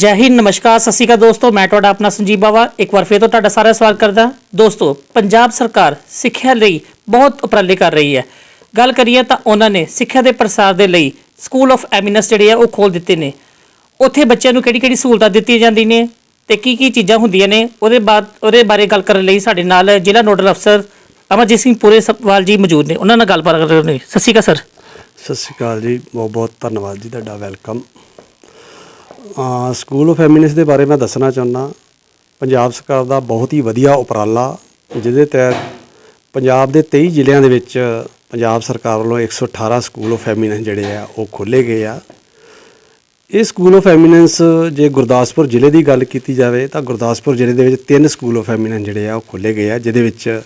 ਜੈ ਹਿੰਦ, ਨਮਸਕਾਰ, ਸਤਿ ਸ਼੍ਰੀ ਅਕਾਲ ਦੋਸਤੋ, ਮੈਂ ਤੁਹਾਡਾ ਆਪਣਾ ਸੰਜੀਵ ਬਾਵਾ। ਇੱਕ ਵਾਰ ਫੇਰ ਤੋਂ ਤੁਹਾਡਾ ਸਾਰਾ ਸਵਾਗਤ ਕਰਦਾ। ਦੋਸਤੋ, ਪੰਜਾਬ ਸਰਕਾਰ ਸਿੱਖਿਆ ਲਈ ਬਹੁਤ ਉਪਰਾਲੇ ਕਰ ਰਹੀ ਹੈ। ਗੱਲ ਕਰੀਏ ਤਾਂ ਉਹਨਾਂ ਨੇ ਸਿੱਖਿਆ ਦੇ ਪ੍ਰਸਾਰ ਦੇ ਲਈ ਸਕੂਲ ਆਫ ਐਮਿਨਸ ਜਿਹੜੇ ਆ, ਉਹ ਖੋਲ ਦਿੱਤੇ ਨੇ। ਉੱਥੇ ਬੱਚਿਆਂ ਨੂੰ ਕਿਹੜੀ ਕਿਹੜੀ ਸਹੂਲਤਾਂ ਦਿੱਤੀਆਂ ਜਾਂਦੀਆਂ ਨੇ ਤੇ ਕੀ ਕੀ ਚੀਜ਼ਾਂ ਹੁੰਦੀਆਂ ਨੇ, ਉਹਦੇ ਬਾਅਦ, ਉਹਦੇ ਬਾਰੇ ਗੱਲ ਕਰਨ ਲਈ ਸਾਡੇ ਨਾਲ ਜ਼ਿਲ੍ਹਾ ਨੋਡਲ ਅਫਸਰ ਅਮਰਜੀਤ ਸਿੰਘ ਪੂਰੇ ਸਵਾਲ ਜੀ ਮੌਜੂਦ ਨੇ। ਉਹਨਾਂ ਨਾਲ ਗੱਲਬਾਤ ਕਰ ਰਹੇ ਸਤਿ ਸ਼੍ਰੀ ਅਕਾਲ, ਸਰ। ਸਤਿ ਸ਼੍ਰੀ ਅਕਾਲ ਜੀ। ਬਹੁਤ ਬਹੁਤ ਧੰਨਵਾਦ ਜੀ, ਤੁਹਾਡਾ ਵੈਲਕਮ। ਸਕੂਲ ਆਫ ਐਮਿਨੈਂਸ ਦੇ ਬਾਰੇ ਮੈਂ ਦੱਸਣਾ ਚਾਹੁੰਦਾ। ਪੰਜਾਬ ਸਰਕਾਰ ਦਾ ਬਹੁਤ ਹੀ ਵਧੀਆ ਉਪਰਾਲਾ, ਜਿਹਦੇ ਤਹਿਤ ਪੰਜਾਬ ਦੇ 23 ਜ਼ਿਲ੍ਹਿਆਂ ਦੇ ਵਿੱਚ ਪੰਜਾਬ ਸਰਕਾਰ ਵੱਲੋਂ 118 ਸਕੂਲ ਆਫ ਐਮਿਨੈਂਸ ਜਿਹੜੇ ਆ, ਉਹ ਖੋਲੇ ਗਏ ਆ। ਇਹ ਸਕੂਲ ਆਫ ਐਮਿਨੈਂਸ ਜੇ ਗੁਰਦਾਸਪੁਰ ਜ਼ਿਲ੍ਹੇ ਦੀ ਗੱਲ ਕੀਤੀ ਜਾਵੇ, ਤਾਂ ਗੁਰਦਾਸਪੁਰ ਜ਼ਿਲ੍ਹੇ ਦੇ ਵਿੱਚ ਤਿੰਨ ਸਕੂਲ ਆਫ ਐਮਿਨੈਂਸ ਜਿਹੜੇ ਆ, ਉਹ ਖੋਲੇ ਗਏ ਆ, ਜਿਹਦੇ ਵਿੱਚ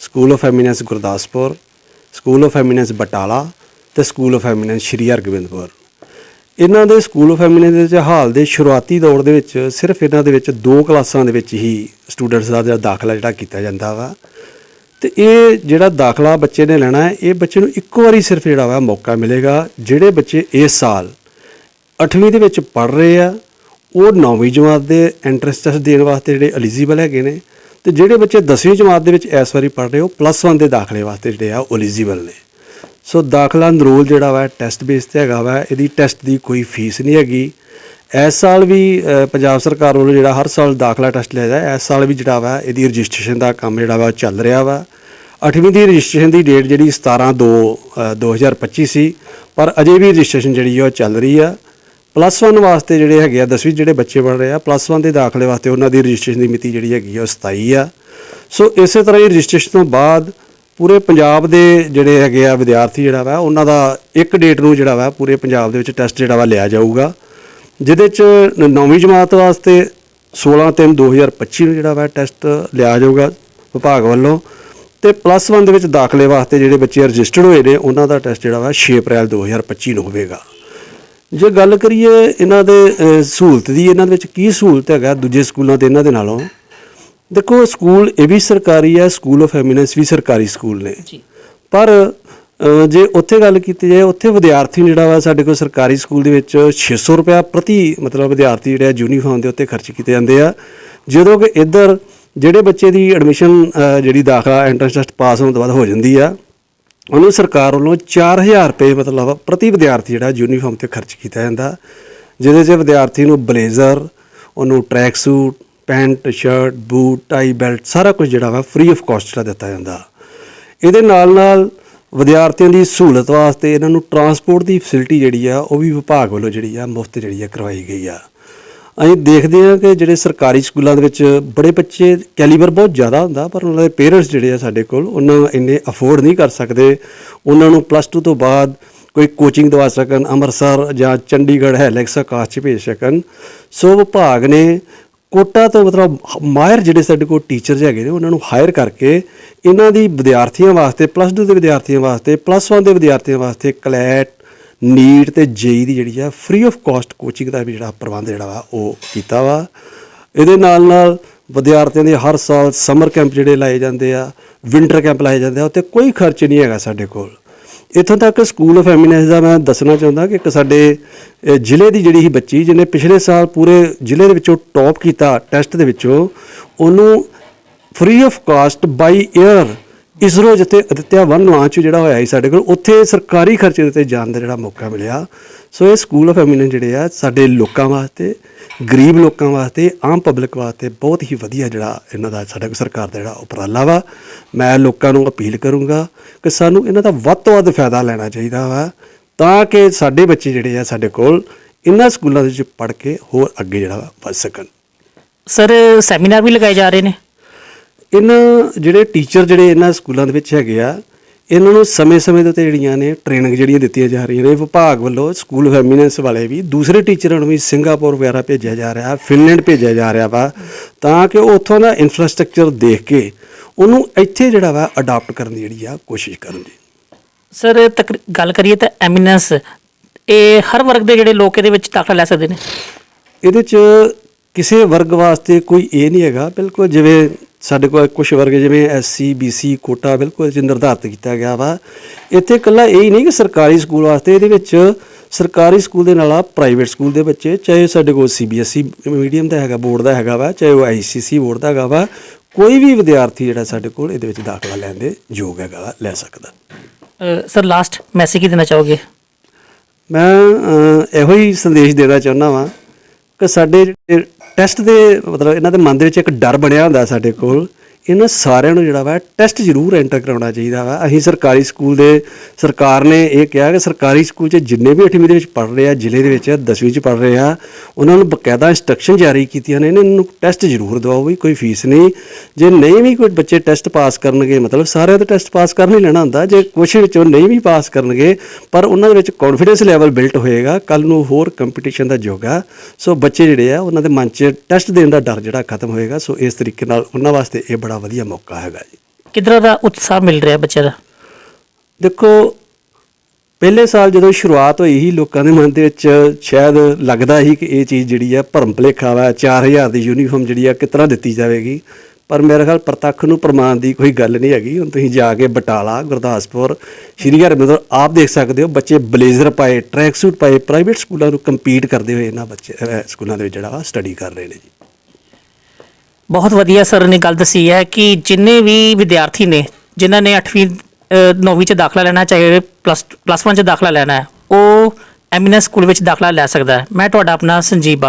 school of eminence Gurdaspur school of eminence Batala ਤੇ school of eminence Shri Hargobindpur. ਇਹਨਾਂ ਦੇ ਸਕੂਲ ਆਫ ਐਮਿਨੈਂਸ ਦੇ ਵਿੱਚ ਹਾਲ ਦੇ ਸ਼ੁਰੂਆਤੀ ਦੌਰ ਦੇ ਵਿੱਚ ਸਿਰਫ ਇਹਨਾਂ ਦੇ ਵਿੱਚ ਦੋ ਕਲਾਸਾਂ ਦੇ ਵਿੱਚ ਹੀ ਸਟੂਡੈਂਟਸ ਦਾ ਜਿਹੜਾ ਦਾਖਲਾ ਜਿਹੜਾ ਕੀਤਾ ਜਾਂਦਾ ਵਾ। ਤੇ ਇਹ ਜਿਹੜਾ ਦਾਖਲਾ ਬੱਚੇ ਨੇ ਲੈਣਾ ਹੈ, ਇਹ ਬੱਚੇ ਨੂੰ ਇੱਕੋ ਵਾਰੀ ਸਿਰਫ ਜਿਹੜਾ ਵਾ ਮੌਕਾ ਮਿਲੇਗਾ, ਜਿਹੜੇ ਬੱਚੇ ਇਸ ਸਾਲ 8ਵੀਂ ਦੇ ਵਿੱਚ ਪੜ ਰਹੇ ਆ, ਉਹ 9ਵੀਂ ਜਮਾਤ ਦੇ ਐਂਟਰੈਂਸ ਟੈਸਟ ਦੇਣ ਵਾਸਤੇ ਜਿਹੜੇ ਐਲੀਜੀਬਲ ਹੈਗੇ ਨੇ ਤੇ ਜਿਹੜੇ ਬੱਚੇ 10ਵੀਂ ਜਮਾਤ ਦੇ ਵਿੱਚ ਇਸ ਵਾਰੀ ਪੜ ਰਹੇ, ਉਹ ਪਲੱਸ 1 ਦੇ ਦਾਖਲੇ ਵਾਸਤੇ ਜਿਹੜੇ ਆ ਉਹ ਐਲੀਜੀਬਲ ਨੇ। ਸੋ ਦਾਖਲਾ ਨਰੋਲ ਜਿਹੜਾ ਵਾ ਟੈਸਟ ਬੇਸ ਤੇ ਹੈਗਾ ਵਾ, ਇਹਦੀ ਟੈਸਟ ਦੀ ਕੋਈ ਫੀਸ ਨਹੀਂ ਹੈਗੀ। ਇਸ ਸਾਲ ਵੀ ਪੰਜਾਬ ਸਰਕਾਰ ਵੱਲੋਂ ਜਿਹੜਾ ਹਰ ਸਾਲ ਦਾਖਲਾ ਟੈਸਟ ਲਿਆ ਜਾਂਦਾ, ਇਸ ਸਾਲ ਵੀ ਜਿਹੜਾ ਵਾ, ਇਹਦੀ ਰਜਿਸਟ੍ਰੇਸ਼ਨ ਦਾ ਕੰਮ ਜਿਹੜਾ ਵਾ ਚੱਲ ਰਿਹਾ ਵਾ। 8ਵੀਂ ਦੀ ਰਜਿਸਟ੍ਰੇਸ਼ਨ ਦੀ ਡੇਟ ਜਿਹੜੀ 17 2 2025 ਸੀ, ਪਰ ਅਜੇ ਵੀ ਰਜਿਸਟ੍ਰੇਸ਼ਨ ਜਿਹੜੀ ਆ, ਉਹ ਚੱਲ ਰਹੀ ਆ। ਪਲੱਸ 1 ਵਾਸਤੇ ਜਿਹੜੇ ਹੈਗੇ ਆ 10ਵੀਂ ਜਿਹੜੇ ਬੱਚੇ ਬਣ ਰਹੇ ਆ ਪਲੱਸ 1 ਦੇ ਦਾਖਲੇ ਵਾਸਤੇ ਉਹਨਾਂ ਦੀ ਰਜਿਸਟ੍ਰੇਸ਼ਨ ਦੀ ਮਿਤੀ ਜਿਹੜੀ ਹੈਗੀ ਆ, ਉਹ 27 ਆ। ਸੋ ਇਸੇ ਤਰ੍ਹਾਂ ਹੀ ਰਜਿਸਟ੍ਰੇਸ਼ਨ ਤੋਂ ਬਾਅਦ ਪੂਰੇ ਪੰਜਾਬ ਦੇ ਜਿਹੜੇ ਹੈਗੇ ਆ ਵਿਦਿਆਰਥੀ ਜਿਹੜਾ ਵਾ, ਉਹਨਾਂ ਦਾ ਇੱਕ ਡੇਟ ਨੂੰ ਜਿਹੜਾ ਵਾ, ਪੂਰੇ ਪੰਜਾਬ ਦੇ ਵਿੱਚ ਟੈਸਟ ਜਿਹੜਾ ਵਾ ਲਿਆ ਜਾਊਗਾ, ਜਿਹਦੇ ਚ ਨ- ਨੌਵੀਂ ਜਮਾਤ ਵਾਸਤੇ 16 3 2025 ਨੂੰ ਜਿਹੜਾ ਵਾ ਟੈਸਟ ਲਿਆ ਜਾਊਗਾ ਵਿਭਾਗ ਵੱਲੋਂ ਤੇ ਪਲੱਸ 1 ਦੇ ਵਿੱਚ ਦਾਖਲੇ ਵਾਸਤੇ ਜਿਹੜੇ ਬੱਚੇ ਰਜਿਸਟਰਡ ਹੋਏ ਨੇ, ਉਹਨਾਂ ਦਾ ਟੈਸਟ ਜਿਹੜਾ ਵਾ 6 ਅਪ੍ਰੈਲ 2025 ਨੂੰ ਹੋਵੇਗਾ। ਜੇ ਗੱਲ ਕਰੀਏ ਇਹਨਾਂ ਦੇ ਸਹੂਲਤ ਦੀ, ਇਹਨਾਂ ਦੇ ਵਿੱਚ ਕੀ ਸਹੂਲਤ ਹੈਗਾ ਦੂਜੇ ਸਕੂਲਾਂ 'ਤੇ ਇਹਨਾਂ ਦੇ ਨਾਲੋਂ? ਦੇਖੋ ਸਕੂਲ ਇਹ ਵੀ ਸਰਕਾਰੀ ਹੈ ਸਕੂਲ ਆਫ ਐਮਿਨੈਂਸ ਵੀ ਸਰਕਾਰੀ ਸਕੂਲ ਨੇ। ਜੀ। ਪਰ ਜੇ ਉੱਥੇ ਗੱਲ ਕੀਤੀ ਜਾਏ ਉੱਥੇ ਵਿਦਿਆਰਥੀ ਜਿਹੜਾ ਵਾ ਸਾਡੇ ਕੋਲ ਸਰਕਾਰੀ ਸਕੂਲ ਦੇ ਵਿੱਚ 600 ਰੁਪਇਆ ਪ੍ਰਤੀ ਮਤਲਬ ਵਿਦਿਆਰਥੀ ਜਿਹੜੇ ਯੂਨੀਫਾਰਮ ਦੇ ਉੱਤੇ ਖਰਚ ਕੀਤੇ ਜਾਂਦੇ ਆ। ਜਦੋਂ ਕਿ ਇੱਧਰ ਜਿਹੜੇ ਬੱਚੇ ਦੀ ਐਡਮਿਸ਼ਨ ਜਿਹੜੀ ਦਾਖਲਾ ਐਂਟਰੈਂਸ ਟੈਸਟ ਪਾਸ ਹੋਣ ਤੋਂ ਬਾਅਦ ਹੋ ਜਾਂਦੀ ਆ ਉਹਨੂੰ ਸਰਕਾਰ ਵੱਲੋਂ 4000 ਰੁਪਏ ਮਤਲਬ ਪ੍ਰਤੀ ਵਿਦਿਆਰਥੀ ਜਿਹੜਾ ਯੂਨੀਫਾਰਮ ਤੇ ਖਰਚ ਕੀਤਾ ਜਾਂਦਾ। ਜਿਹਦੇ 'ਚ ਵਿਦਿਆਰਥੀ ਨੂੰ ਬਲੇਜ਼ਰ ਉਹਨੂੰ track suit pant, shirt, boot, tie belt, ਸਾਰਾ ਕੁਝ ਜਿਹੜਾ ਵਾ ਫ੍ਰੀ ਆਫ ਕਾਸਟ ਜਿਹੜਾ ਦਿੱਤਾ ਜਾਂਦਾ। ਇਹਦੇ ਨਾਲ ਨਾਲ ਵਿਦਿਆਰਥੀਆਂ ਦੀ ਸਹੂਲਤ ਵਾਸਤੇ ਇਹਨਾਂ ਨੂੰ ਟਰਾਂਸਪੋਰਟ ਦੀ ਫੈਸਿਲਿਟੀ ਜਿਹੜੀ ਆ, ਉਹ ਵੀ ਵਿਭਾਗ ਵੱਲੋਂ ਜਿਹੜੀ ਆ, ਮੁਫਤ ਜਿਹੜੀ ਆ ਕਰਵਾਈ ਗਈ ਆ। ਅਸੀਂ ਦੇਖਦੇ ਹਾਂ ਕਿ ਜਿਹੜੇ ਸਰਕਾਰੀ ਸਕੂਲਾਂ ਦੇ ਵਿੱਚ ਬੜੇ ਬੱਚੇ ਕੈਲੀਬਰ ਬਹੁਤ ਜ਼ਿਆਦਾ ਹੁੰਦਾ, ਪਰ ਉਹਨਾਂ ਦੇ ਪੇਰੈਂਟਸ ਜਿਹੜੇ ਆ ਸਾਡੇ ਕੋਲ, ਉਹਨਾਂ ਇੰਨੇ ਅਫੋਰਡ ਨਹੀਂ ਕਰ ਸਕਦੇ। ਉਹਨਾਂ ਨੂੰ ਪਲੱਸ 2 ਤੋਂ ਬਾਅਦ ਕੋਈ ਕੋਚਿੰਗ ਦਵਾ ਸਕਣ, ਅੰਮ੍ਰਿਤਸਰ ਜਾਂ ਚੰਡੀਗੜ੍ਹ, ਹੈਲੈਕਸ ਕਾਸਟ 'ਚ ਭੇਜ ਸਕਣ। ਸੋ ਵਿਭਾਗ ਨੇ ਕੋਟਾ ਤੋਂ ਮਤਲਬ ਮਾਇਰ ਜਿਹੜੇ ਸਾਡੇ ਕੋਲ ਟੀਚਰਸ ਹੈਗੇ ਨੇ, ਉਹਨਾਂ ਨੂੰ ਹਾਇਰ ਕਰਕੇ ਇਹਨਾਂ ਦੀ ਵਿਦਿਆਰਥੀਆਂ ਵਾਸਤੇ ਪਲੱਸ 2 ਦੇ ਵਿਦਿਆਰਥੀਆਂ ਵਾਸਤੇ ਪਲੱਸ 1 ਦੇ ਵਿਦਿਆਰਥੀਆਂ ਵਾਸਤੇ ਕਲੈਟ ਨੀਟ ਤੇ ਜੇਈ ਦੀ ਜਿਹੜੀ ਆ ਫ੍ਰੀ ਆਫ ਕਾਸਟ ਕੋਚਿੰਗ ਦਾ ਵੀ ਜਿਹੜਾ ਪ੍ਰਬੰਧ ਜਿਹੜਾ ਵਾ, ਉਹ ਕੀਤਾ ਵਾ। ਇਹਦੇ ਨਾਲ ਨਾਲ ਵਿਦਿਆਰਥੀਆਂ ਦੇ ਹਰ ਸਾਲ ਸਮਰ ਕੈਂਪ ਜਿਹੜੇ ਲਾਏ ਜਾਂਦੇ ਆ ਵਿੰਟਰ ਕੈਂਪ ਲਾਏ ਜਾਂਦੇ ਆ ਉੱਤੇ ਕੋਈ ਖਰਚ ਨਹੀਂ ਹੈਗਾ ਸਾਡੇ ਕੋਲ। ਇੱਥੋਂ ਤੱਕ ਸਕੂਲ ਆਫ ਐਮਿਨੈਂਸ ਦਾ ਮੈਂ ਦੱਸਣਾ ਚਾਹੁੰਦਾ ਕਿ ਇੱਕ ਸਾਡੇ ਜ਼ਿਲ੍ਹੇ ਦੀ ਜਿਹੜੀ ਹੀ ਬੱਚੀ, ਜਿਹਨੇ ਪਿਛਲੇ ਸਾਲ ਪੂਰੇ ਜ਼ਿਲ੍ਹੇ ਦੇ ਵਿੱਚੋਂ ਟੌਪ ਕੀਤਾ ਟੈਸਟ ਦੇ ਵਿੱਚੋਂ, ਉਹਨੂੰ ਫ੍ਰੀ ਆਫ ਕਾਸਟ ਬਾਈ 에ਅਰ ਇਸਰੋ ਜਿੱਥੇ ਅਦਿੱਤਿਆ ਵਨ ਲਾਂਚ ਜਿਹੜਾ ਹੋਇਆ ਸੀ ਸਾਡੇ ਕੋਲ, ਉੱਥੇ ਸਰਕਾਰੀ ਖਰਚੇ ਦੇ ਉੱਤੇ ਜਾਣ ਦਾ ਜਿਹੜਾ ਮੌਕਾ ਮਿਲਿਆ। ਸੋ ਇਹ ਸਕੂਲ ਆਫ ਐਮਿਨੈਂਸ ਜਿਹੜੇ ਆ, ਸਾਡੇ ਲੋਕਾਂ ਵਾਸਤੇ, ਗਰੀਬ ਲੋਕਾਂ ਵਾਸਤੇ, ਆਮ ਪਬਲਿਕ ਵਾਸਤੇ ਬਹੁਤ ਹੀ ਵਧੀਆ ਜਿਹੜਾ ਇਹਨਾਂ ਦਾ ਸਾਡਾ ਸਰਕਾਰ ਦਾ ਜਿਹੜਾ ਉਪਰਾਲਾ ਵਾ। ਮੈਂ ਲੋਕਾਂ ਨੂੰ ਅਪੀਲ ਕਰੂੰਗਾ ਕਿ ਸਾਨੂੰ ਇਹਨਾਂ ਦਾ ਵੱਧ ਤੋਂ ਵੱਧ ਫਾਇਦਾ ਲੈਣਾ ਚਾਹੀਦਾ ਵਾ, ਤਾਂ ਕਿ ਸਾਡੇ ਬੱਚੇ ਜਿਹੜੇ ਆ ਸਾਡੇ ਕੋਲ ਇਹਨਾਂ ਸਕੂਲਾਂ ਦੇ ਵਿੱਚ ਪੜ੍ਹ ਕੇ ਹੋਰ ਅੱਗੇ ਜਿਹੜਾ ਵਾ ਵੱਧ ਸਕਣ। ਸਰ ਸੈਮੀਨਾਰ ਵੀ ਲਗਾਏ ਜਾ ਰਹੇ ਨੇ? ਇਹਨਾਂ ਜਿਹੜੇ ਟੀਚਰ ਜਿਹੜੇ ਇਹਨਾਂ ਸਕੂਲਾਂ ਦੇ ਵਿੱਚ ਹੈਗੇ ਆ ਇਹਨਾਂ ਨੂੰ ਸਮੇਂ-ਸਮੇਂ ਦੇ ਉੱਤੇ ਜਿਹੜੀਆਂ ਨੇ ਟ੍ਰੇਨਿੰਗ ਜਿਹੜੀਆਂ ਦਿੱਤੀਆਂ ਜਾ ਰਹੀਆਂ ਨੇ ਵਿਭਾਗ ਵੱਲੋਂ ਸਕੂਲ ਫੈਮਿਨੈਂਸ ਵਾਲੇ ਵੀ ਦੂਸਰੇ ਟੀਚਰਾਂ ਨੂੰ ਵੀ ਸਿੰਗਾਪੁਰ ਵਗੈਰਾ ਭੇਜਿਆ ਜਾ ਰਿਹਾ ਫਿਨਲੈਂਡ ਭੇਜਿਆ ਜਾ ਰਿਹਾ ਵਾ ਤਾਂ ਕਿ ਉਹ ਉੱਥੋਂ ਦਾ ਇਨਫਰਾਸਟ੍ਰਕਚਰ ਦੇਖ ਕੇ ਉਹਨੂੰ ਇੱਥੇ ਜਿਹੜਾ ਵਾ ਅਡਾਪਟ ਕਰਨ ਦੀ ਜਿਹੜੀ ਆ ਕੋਸ਼ਿਸ਼ ਕਰਨ ਜੀ ਸਰ ਗੱਲ ਕਰੀਏ ਤਾਂ ਐਮਿਨੈਂਸ ਇਹ ਹਰ ਵਰਗ ਦੇ ਜਿਹੜੇ ਲੋਕ ਇਹਦੇ ਵਿੱਚ ਦਾਖਲਾ ਲੈ ਸਕਦੇ ਨੇ? ਇਹਦੇ ਚ ਕਿਸੇ ਵਰਗ ਵਾਸਤੇ ਕੋਈ ਇਹ ਨਹੀਂ ਹੈਗਾ ਬਿਲਕੁਲ ਜਿਵੇਂ ਸਾਡੇ ਕੋਲ ਕੁਝ ਵਰਗ ਜਿਵੇਂ ਐਸਸੀ ਬੀਸੀ ਕੋਟਾ ਬਿਲਕੁਲ ਚ ਨਿਰਧਾਰਤ ਕੀਤਾ ਗਿਆ ਵਾ। ਇੱਥੇ ਇਕੱਲਾ ਇਹ ਹੀ ਨਹੀਂ ਕਿ ਸਰਕਾਰੀ ਸਕੂਲ ਵਾਸਤੇ ਇਹਦੇ ਵਿੱਚ ਸਰਕਾਰੀ ਸਕੂਲ ਦੇ ਨਾਲ ਆ ਪ੍ਰਾਈਵੇਟ ਸਕੂਲ ਦੇ ਬੱਚੇ ਚਾਹੇ ਸਾਡੇ ਕੋਲ ਸੀਬੀਐਸਈ ਮੀਡੀਅਮ ਦਾ ਹੈਗਾ ਬੋਰਡ ਦਾ ਹੈਗਾ ਵਾ ਚਾਹੇ ਉਹ ਆਈਸੀਸੀ ਬੋਰਡ ਦਾ ਹੈਗਾ ਵਾ ਕੋਈ ਵੀ ਵਿਦਿਆਰਥੀ ਜਿਹੜਾ ਸਾਡੇ ਕੋਲ ਇਹਦੇ ਵਿੱਚ ਦਾਖਲਾ ਲੈਣ ਦੇ ਯੋਗ ਹੈਗਾ ਵਾ ਲੈ ਸਕਦਾ। ਸਰ ਲਾਸਟ ਮੈਸੇਜ ਕੀ ਦੇਣਾ ਚਾਹੋਗੇ? ਮੈਂ ਇਹੋ ਹੀ ਸੰਦੇਸ਼ ਦੇਣਾ ਚਾਹੁੰਦਾ ਵਾਂ ਕਿ ਸਾਡੇ ਜਿਹੜੇ ਟੈਸਟ ਦੇ ਮਤਲਬ ਇਹਨਾਂ ਦੇ ਮਨ ਦੇ ਵਿੱਚ ਇੱਕ ਡਰ ਬਣਿਆ ਹੁੰਦਾ ਸਾਡੇ ਕੋਲ ਇਹਨਾਂ ਸਾਰਿਆਂ ਨੂੰ ਜਿਹੜਾ ਵਾ ਟੈਸਟ ਜ਼ਰੂਰ ਐਂਟਰ ਕਰਾਉਣਾ ਚਾਹੀਦਾ ਵਾ। ਅਸੀਂ ਸਰਕਾਰੀ ਸਕੂਲ ਦੇ, ਸਰਕਾਰ ਨੇ ਇਹ ਕਿਹਾ ਕਿ ਸਰਕਾਰੀ ਸਕੂਲ 'ਚ ਜਿੰਨੇ ਵੀ 8ਵੀਂ ਦੇ ਵਿੱਚ ਪੜ੍ਹ ਰਹੇ ਆ, ਜ਼ਿਲ੍ਹੇ ਦੇ ਵਿੱਚ 10ਵੀਂ 'ਚ ਪੜ੍ਹ ਰਹੇ ਆ, ਉਹਨਾਂ ਨੂੰ ਬਕਾਇਦਾ ਇੰਸਟਰਕਸ਼ਨ ਜਾਰੀ ਕੀਤੀਆਂ ਨੇ। ਇਹਨਾਂ ਨੂੰ ਟੈਸਟ ਜ਼ਰੂਰ ਦਿਵਾਓ ਵੀ ਕੋਈ ਫੀਸ ਨਹੀਂ। ਜੇ ਨਹੀਂ ਵੀ ਕੋਈ ਬੱਚੇ ਟੈਸਟ ਪਾਸ ਕਰਨਗੇ, ਮਤਲਬ ਸਾਰਿਆਂ ਦਾ ਟੈਸਟ ਪਾਸ ਕਰ ਹੀ ਲੈਣਾ ਹੁੰਦਾ। ਜੇ ਕੁਛ ਵਿੱਚੋਂ ਨਹੀਂ ਵੀ ਪਾਸ ਕਰਨਗੇ, ਪਰ ਉਹਨਾਂ ਦੇ ਵਿੱਚ ਕੌਨਫੀਡੈਂਸ ਲੈਵਲ ਬਿਲਟ ਹੋਏਗਾ। ਕੱਲ ਨੂੰ ਹੋਰ ਕੰਪੀਟੀਸ਼ਨ ਦਾ ਯੁੱਗ ਆ। ਸੋ ਬੱਚੇ ਜਿਹੜੇ ਆ, ਉਹਨਾਂ ਦੇ ਮਨ 'ਚ ਟੈਸਟ ਦੇਣ ਦਾ ਡਰ ਜਿਹੜਾ ਖਤਮ ਹੋਏਗਾ। ਸੋ ਇਸ ਤਰੀਕੇ ਨਾਲ ਉਹਨਾਂ ਵਾਸਤੇ ਇਹ ਬੜਾ ਵਧੀਆ ਮੌਕਾ ਹੈਗਾ ਜੀ। ਕਿੱਧਰ ਦਾ ਉਤਸ਼ਾਹ ਮਿਲ ਰਿਹਾ ਬੱਚੇ ਦਾ? ਦੇਖੋ ਪਹਿਲੇ ਸਾਲ ਜਦੋਂ ਸ਼ੁਰੂਆਤ ਹੋਈ ਸੀ ਲੋਕਾਂ ਦੇ ਮਨ ਦੇ ਵਿੱਚ ਸ਼ਾਇਦ ਲੱਗਦਾ ਸੀ ਕਿ ਇਹ ਚੀਜ਼ ਜਿਹੜੀ ਆ ਭਰਮ ਭੁਲੇਖਾ ਵਾ 4000 ਦੀ ਯੂਨੀਫਾਰਮ ਜਿਹੜੀ ਆ ਤਰ੍ਹਾਂ ਦਿੱਤੀ ਜਾਵੇਗੀ। ਪਰ ਮੇਰੇ ਖਿਆਲ ਪ੍ਰਤੱਖ ਨੂੰ ਪ੍ਰਮਾਣ ਦੀ ਕੋਈ ਗੱਲ ਨਹੀਂ ਹੈਗੀ। ਹੁਣ ਤੁਸੀਂ ਜਾ ਕੇ ਬਟਾਲਾ ਗੁਰਦਾਸਪੁਰ ਸ਼੍ਰੀ ਹਰਿਮੰਦਰ ਆਪ ਦੇਖ ਸਕਦੇ ਹੋ ਬੱਚੇ ਬਲੇਜ਼ਰ ਪਾਏ ਟਰੈਕ ਸੂਟ ਪਾਏ ਪ੍ਰਾਈਵੇਟ ਸਕੂਲਾਂ ਨੂੰ ਕੰਪੀਟ ਕਰਦੇ ਹੋਏ ਇਹਨਾਂ ਬੱਚੇ ਸਕੂਲਾਂ ਦੇ ਵਿੱਚ ਜਿਹੜਾ ਸਟੱਡੀ ਕਰ ਰਹੇ ਨੇ ਜੀ। ਬਹੁਤ ਵਧੀਆ ਸਰ ਨੇ ਗੱਲ ਦੱਸੀ ਹੈ ਕਿ ਜਿੰਨੇ ਵੀ ਵਿਦਿਆਰਥੀ ਨੇ, ਜਿਨ੍ਹਾਂ ਨੇ 8ਵੀਂ 9ਵੀਂ ਚ ਦਾਖਲਾ ਲੈਣਾ ਚਾਹੇ ਪਲੱਸ ਪਲੱਸ 1 ਚ ਦਾਖਲਾ ਲੈਣਾ ਹੈ, ਉਹ ਐਮੀਨੈਂਸ ਸਕੂਲ ਵਿੱਚ ਦਾਖਲਾ ਲੈ ਸਕਦਾ ਹੈ। ਮੈਂ ਤੁਹਾਡਾ ਆਪਣਾ ਸੰਜੀਵ